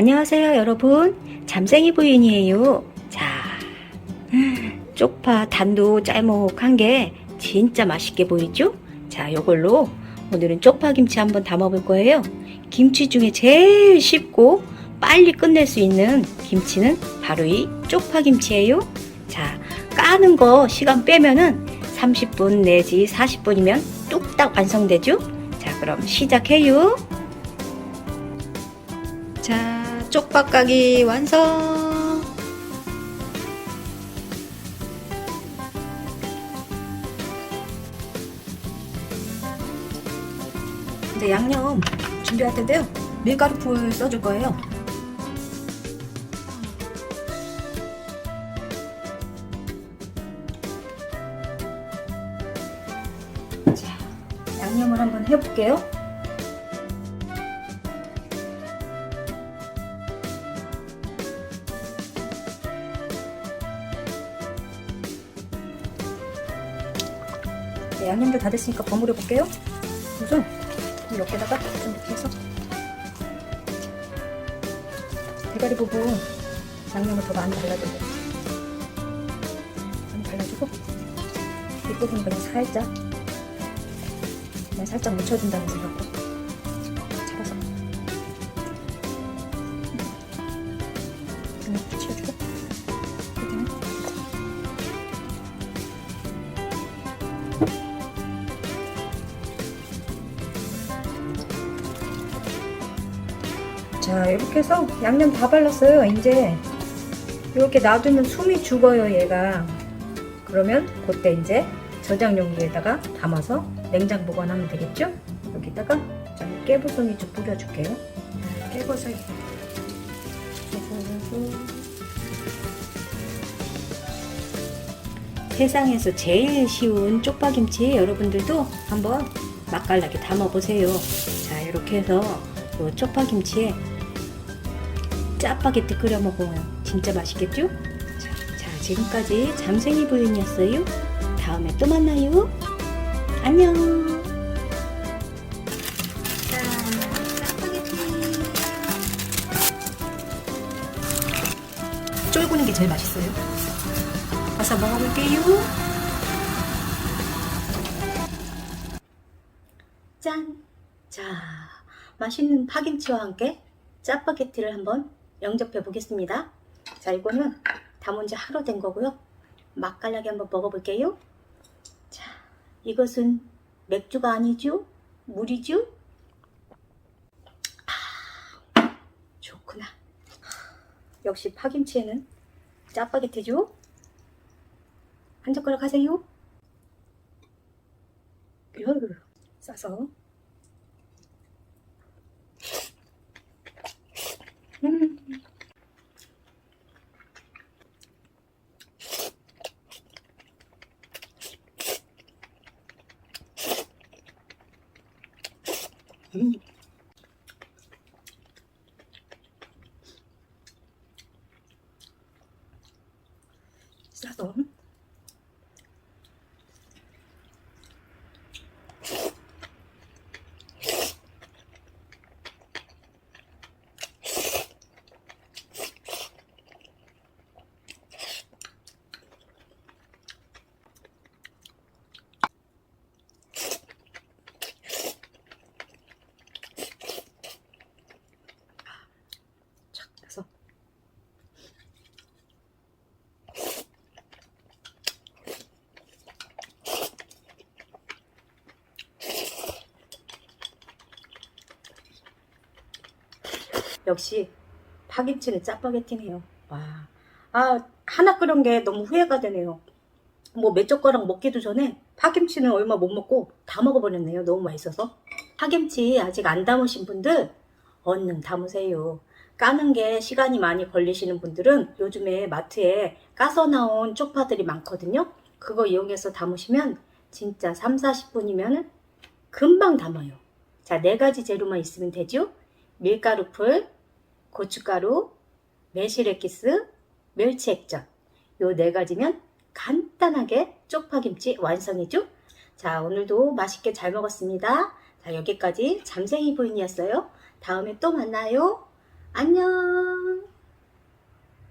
안녕하세요, 여러분. 잠생이 부인이에요. 자, 쪽파 단도 짤목한 게 진짜 맛있게 보이죠? 자, 요걸로 오늘은 쪽파 김치 한번 담아 볼 거예요. 김치 중에 제일 쉽고 빨리 끝낼 수 있는 김치는 바로 이 쪽파 김치예요. 자, 까는 거 시간 빼면은 30분 내지 40분이면 뚝딱 완성되죠? 자, 그럼 시작해요. 쪽박 가기 완성! 이제 양념 준비할 텐데요. 밀가루 풀 써줄 거예요. 자, 양념을 한번 해볼게요. 네, 양념도 다 됐으니까 버무려 볼게요. 우선 이렇게다가 좀 이렇게 해서 대가리 부분 양념을 더 많이 발라줘요. 많이 발라주고 뒷부분 그냥 살짝 그냥 살짝 묻혀준다는 생각으로 자 이렇게 해서 양념 다 발랐어요 이제. 이렇게 놔두면 숨이 죽어요 얘가. 그러면 그때 이제 저장 용기에다가 담아서 냉장 보관하면 되겠죠? 여기다가 좀 깨부송이 좀 뿌려줄게요. 깨버섯 세상에서 제일 쉬운 쪽파김치 여러분들도 한번 맛깔나게 담아보세요. 자 이렇게 해서 그 쪽파김치에 짜파게티 끓여 먹으면 진짜 맛있겠죠? 자, 자, 지금까지 잠생이 부인이었어요. 다음에 또 만나요. 안녕. 쫄구는 게 제일 맛있어요. 와서 먹어볼게요. 짠! 자, 맛있는 파김치와 함께 짜파게티를 한번 영접해 보겠습니다. 자, 이거는 담은 지 하루 된 거고요. 맛깔나게 한번 먹어볼게요. 자, 이것은 맥주가 아니죠? 물이죠? 아, 좋구나. 역시 파김치에는 짜파게티죠? 한 젓가락 하세요. 요 싸서 음. 음. 싸 역시 파김치는 짜파게티네요. 와, 아 하나 끓은 게 너무 후회가 되네요. 뭐 몇 젓가락 먹기도 전에 파김치는 얼마 못 먹고 다 먹어버렸네요. 너무 맛있어서. 파김치 아직 안 담으신 분들 얼른 담으세요. 까는 게 시간이 많이 걸리시는 분들은 요즘에 마트에 까서 나온 쪽파들이 많거든요. 그거 이용해서 담으시면 진짜 3, 40분이면 금방 담아요. 자, 네 가지 재료만 있으면 되죠? 밀가루 풀, 고춧가루, 매실액기스, 멸치 액젓. 요 네 가지면 간단하게 쪽파김치 완성이죠? 자, 오늘도 맛있게 잘 먹었습니다. 자, 여기까지 잠생이 부인이었어요. 다음에 또 만나요. 안녕.